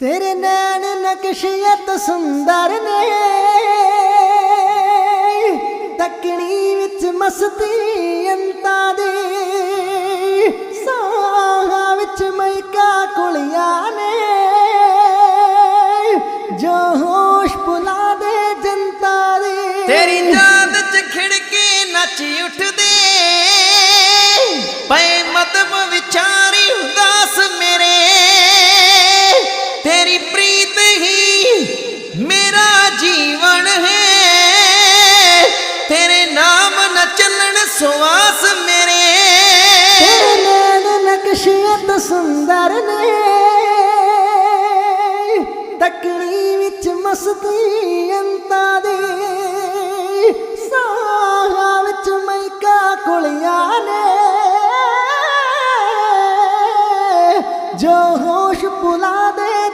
ਤੇਰੇ ਨੈਣ ਨਕਸ਼ੀਅਤ ਸੁੰਦਰ ਨੇ। ਤਕਣੀ ਵਿੱਚ ਮਸਤੀ ਅੰਤਾਂ ਦੇ। ਸਾਹਾਂ ਵਿੱਚ ਮೈਕਾ ਕੁਲੀਆਂ ਨੇ। ਜੋ ਹੋਸ਼ ਭੁਲਾ ਦੇ ਜਨਤਾ ਦੇ। ਤੇਰੀ ਯਾਦ ਚ ਖਿੜਕੀ ਨੱਚ ਉੱਠ ਤੇਰੀ ਪ੍ਰੀਤ ਹੀ ਮੇਰਾ ਜੀਵਨ ਹੈ। ਤੇਰੇ ਨਾਮ ਨਾ ਚੱਲਣ ਸੁਆਸ ਮੇਰੇ। ਤੇਰੇ ਨੈਣ ਨਕਸ਼ੀਅਤ ਸੁੰਦਰ ਨੇ। ਤਕੜੀ ਵਿੱਚ ਮਸਤੀ ਅੰਤਾ ਦੇ। ਸਾਹਾਂ ਵਿੱਚ ਮਈਕਾ ਕੁਲਿਆ ਨੇ। ਜੋ ਹੋਸ਼ ਪੁਲਾ ਦੇ